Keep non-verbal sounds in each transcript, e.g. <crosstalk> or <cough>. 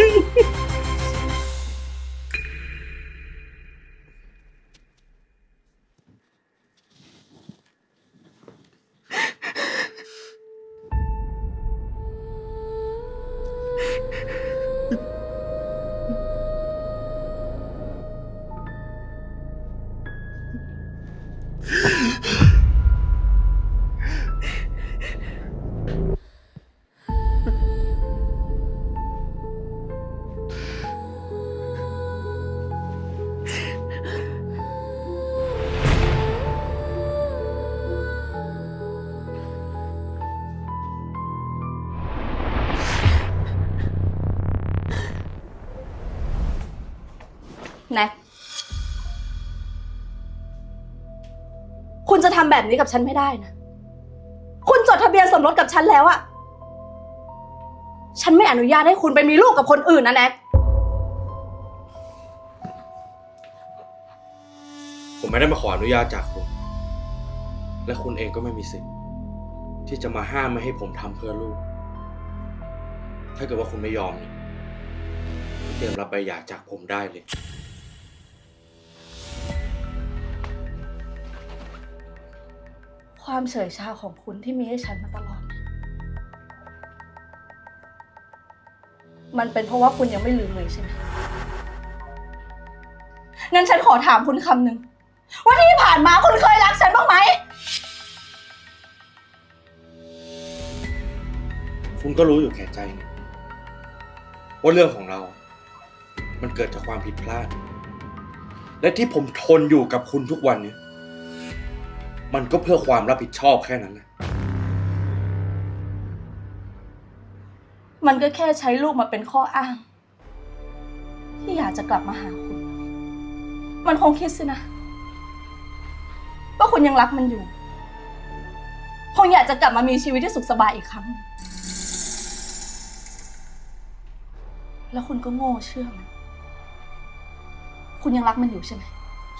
Bye. <laughs> แน็กคุณจะทำแบบนี้กับฉันไม่ได้นะ คุณจดทะเบียนสมรสกับฉันแล้วอะฉันไม่อนุญาตให้คุณไปมีลูกกับคนอื่นนะแน็กผมไม่ได้มาขออนุญาตจากคุณ และคุณเองก็ไม่มีสิทธิ์ที่จะมาห้ามไม่ให้ผมทำเพื่อลูก ถ้าเกิดว่าคุณไม่ยอมเนี่ยคุณเตรียมรับใบหย่าจากผมได้เลย ความเฉยชาของคุณที่มีให้ฉันมาตลอด มันเป็นเพราะว่าคุณยังไม่ลืมเลยใช่ไหมงั้นฉันขอถามคุณคำหนึ่งว่าที่ผ่านมาคุณเคยรักฉันบ้างไหม คุณก็รู้อยู่แก่ใจนี่ว่าเรื่องของเรา มันเกิดจากความผิดพลาด และที่ผมทนอยู่กับคุณทุกวันเนี่ย มันก็เพื่อความรับผิดชอบแค่นั้นนะมันก็แค่ใช้ลูกมาเป็นข้ออ้าง ที่อยากจะกลับมาหาคุณ มันคงคิดสินะ ว่าคุณยังรักมันอยู่ คงอยากจะกลับมามีชีวิตที่สุขสบายอีกครั้ง แล้วคุณก็โง่เชื่อมัน คุณยังรักมันอยู่ใช่ไหม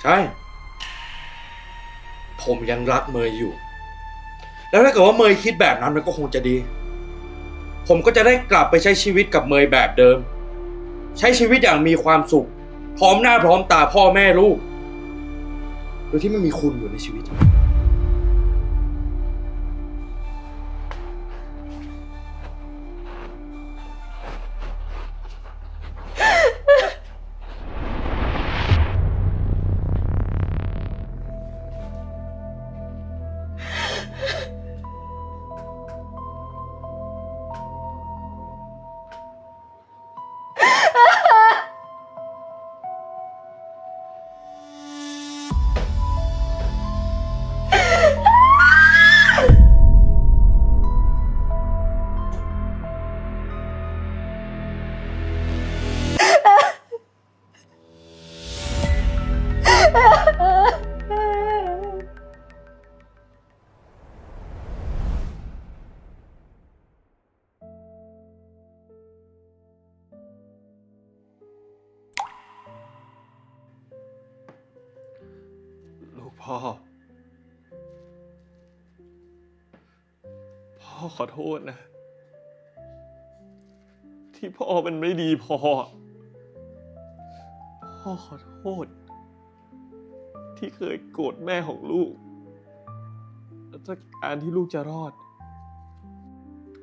ใช่ ผมยังรักเมยอยู่ แล้วถ้าเกิดว่าเมยคิดแบบนั้นมันก็คงจะดี ผมก็จะได้กลับไปใช้ชีวิตกับเมยแบบเดิม ใช้ชีวิตอย่างมีความสุข พร้อมหน้าพร้อมตาพ่อแม่ลูก โดยที่ไม่มีคุณอยู่ในชีวิต ขอโทษนะ ที่พ่อมันไม่ดีพอ พ่อขอโทษ ที่เคยโกรธแม่ของลูกแล้วถ้าการที่ลูกจะรอด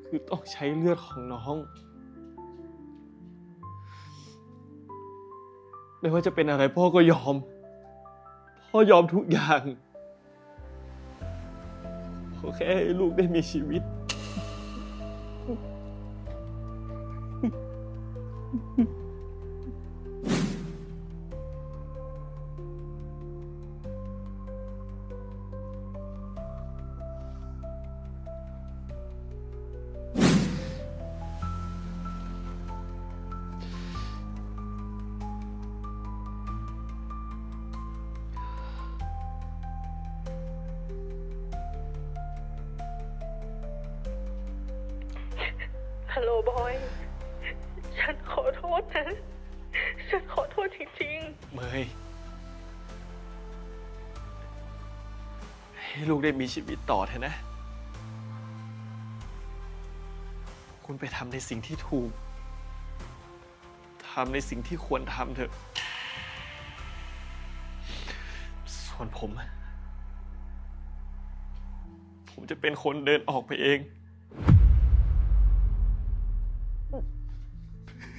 คือต้องใช้เลือดของน้องไม่ว่าจะเป็นอะไรพ่อก็ยอม พ่อยอมทุกอย่างขอแค่ให้ลูกได้มีชีวิต ฮัลโหลบอย ฉันขอโทษนะ ฉันขอโทษจริงเมยให้ลูกได้มีชีวิตต่อเถอะนะ คุณไปทำในสิ่งที่ถูกทำในสิ่งที่ควรทำเถอะ ส่วนผม ผมจะเป็นคนเดินออกไปเอง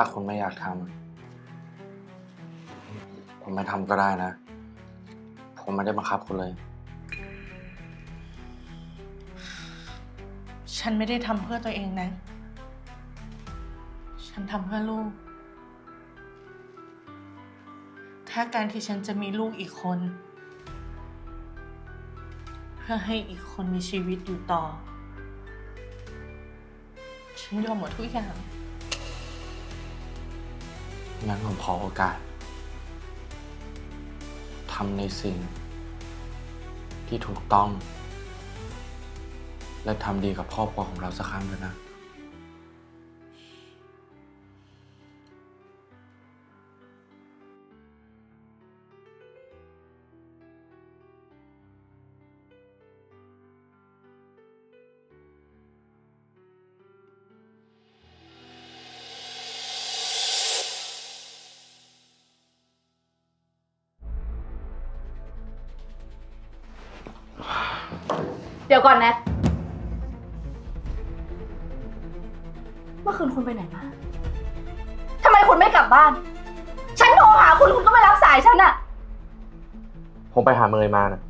ถ้าคุณไม่อยากทำผมไม่ทำก็ได้นะ ผมไม่ได้บังคับคุณเลย ฉันไม่ได้ทำเพื่อตัวเองนะ ฉันทำเพื่อลูก ถ้าการที่ฉันจะมีลูกอีกคน เพื่อให้อีกคนมีชีวิตอยู่ต่อ ฉันยอมหมดทุกอย่าง งั้นผมขอโอกาสทำในสิ่ง ที่ถูกต้อง และทำดีกับครอบครัวของเราสักครั้งเถอะนะ ดี๋ยวก่อนแนทเมื่อคืนคุณไปไหนมาทำไมคุณไม่กลับบ้าน ฉันโทรหาคุณคุณก็ไม่รับสายฉันอะผมไปหาเมยมานะ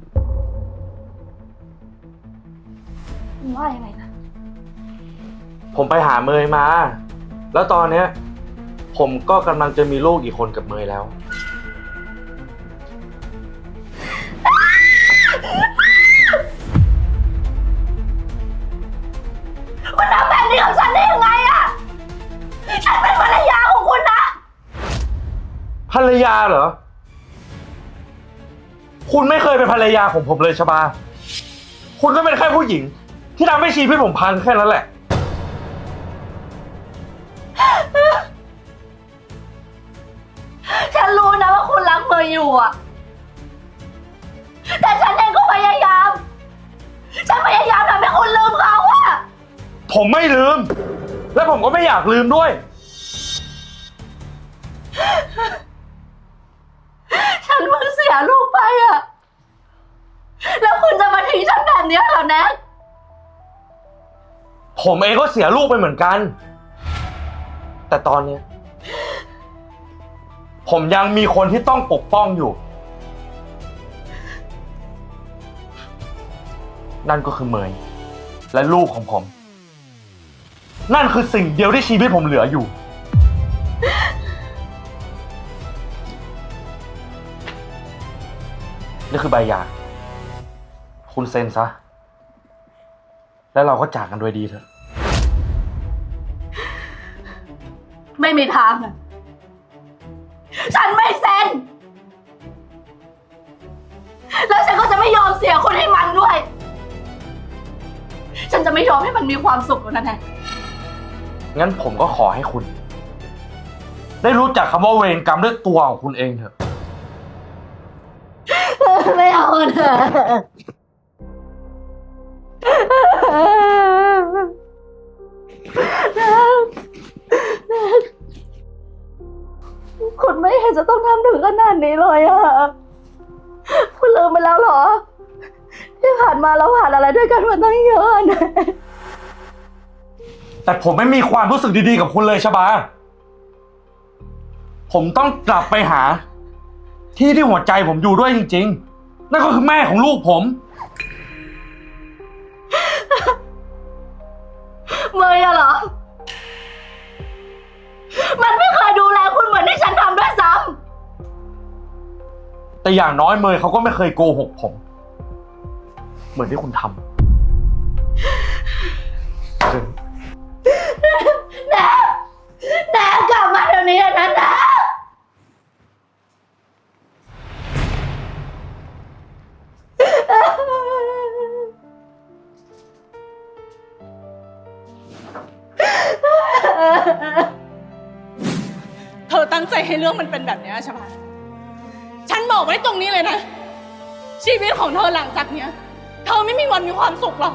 คุณว่ายังไงนะ ผมไปหาเมยมา แล้วตอนเนี้ย ผมก็กำลังจะมีลูกอีกคนกับเมยแล้ว รรยาเหรอ คุณไม่เคยเป็นภรรยาของผมเลยชบา คุณก็เป็นแค่ผู้หญิง ที่ทำให้ชีวิตผมพังแค่นั้นแหละ ฉันรู้นะว่าคุณรักเมย์อยู่อะแต่ฉันเองก็พยายาม ฉันพยายามทำให้คุณลืมเขาอะผมไม่ลืม และผมก็ไม่อยากลืมด้วยฉันเพิ่งเสียลูกไปอะแล้วคุณจะมาทิ้งฉันแบบนี้เหรอแนทผมเองก็เสียลูกไปเหมือนกัน แต่ตอนเนี้ย ผมยังมีคนที่ต้องปกป้องอยู่ นั่นก็คือเมยและลูกของผม นั่นคือสิ่งเดียวที่ชีวิตผมเหลืออยู่ นี่คือใบหย่า คุณเซ็นซะ แล้วเราก็จากกันด้วยดีเถอะ ไม่มีทางอะฉันไม่เซ็น แล้วฉันก็จะไม่ยอมเสียคนให้มันด้วย ฉันจะไม่ยอมให้มันมีความสุขแล้วนะแนทงั้นผมก็ขอให้คุณ ได้รู้จักคำว่าเวรกรรมด้วยตัวของคุณเองเถอะ ไม่เอาเถอะคุณไม่เห็นจะต้องทำถึงขนาดนี้เลยอะคุณลืมไปแล้วเหรอ ที่ผ่านมาเราผ่านอะไรด้วยกันมาตั้งเยอะนะแต่ผมไม่มีความรู้สึกดีๆกับคุณเลยชบา ผมต้องกลับไปหา ที่ที่หัวใจผมอยู่ด้วยจริง ๆ นั่นก็คือแม่ของลูกผม เมย์อะเหรอ มันไม่เคยดูแลคุณเหมือนที่ฉันทำด้วยซ้ำแต่อย่างน้อยเมย์เขาก็ไม่เคยโกหกผม เหมือนที่คุณทำ ให้เรื่องมันเป็นแบบนี้ใช่ปะฉันบอกไว้ตรงนี้เลยนะ ชีวิตของเธอหลังจากเนี้ย เธอไม่มีวันมีความสุขหรอก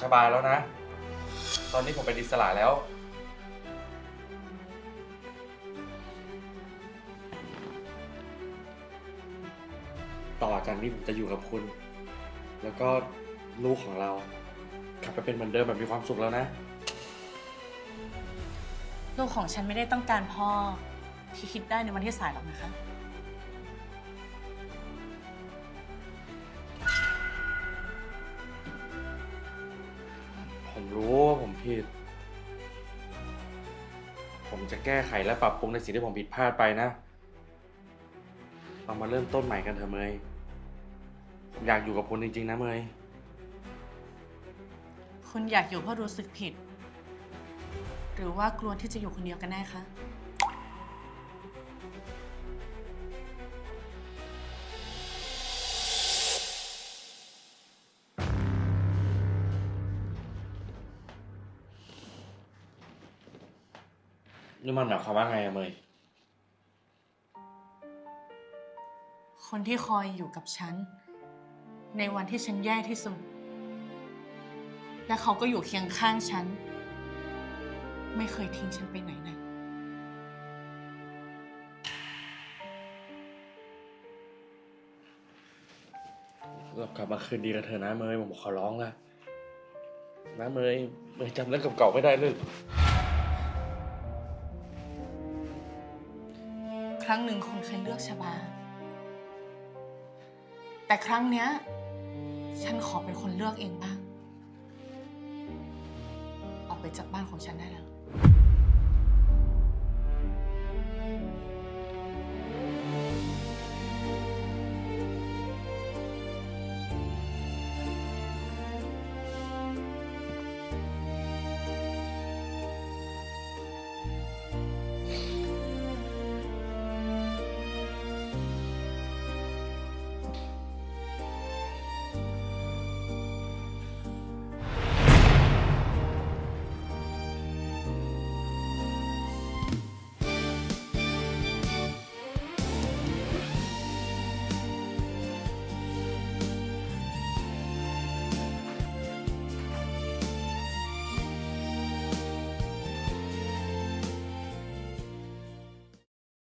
ชบาแล้วนะ ตอนนี้ผมเป็นอิสระแล้ว ต่อจากนี้ผมจะอยู่กับคุณ แล้วก็ลูกของเรา กลับไปเป็นเหมือนเดิมแบบมีความสุขแล้วนะ ลูกของฉันไม่ได้ต้องการพ่อที่คิดได้ในวันที่สายหรอกนะคะ ว่าผมผิดผมจะแก้ไขและปรับปรุงในสิ่งที่ผมผิดพลาดไปนะ เรามาเริ่มต้นใหม่กันเถอะเมยผมอยากอยู่กับคุณจริง ๆ นะเมย คุณอยากอยู่เพราะรู้สึกผิด หรือว่ากลัวที่จะอยู่คนเดียวกันแน่คะ นี่มันหมายความว่าไงอะเมยคนที่คอยอยู่กับฉัน ในวันที่ฉันแย่ที่สุด และเขาก็อยู่เคียงข้างฉัน ไม่เคยทิ้งฉันไปไหนนะเรากลับมาคืนดีกันเถอะนะเมยผมขอร้องละนะเมยเมยจำเรื่องเก่าๆไม่ได้เลย รั้งหนึ่งคุณเคยเลือกชบา แต่ครั้งเนี้ย ฉันขอเป็นคนเลือกเองบ้าง ออกไปจากบ้านของฉันได้แล้ว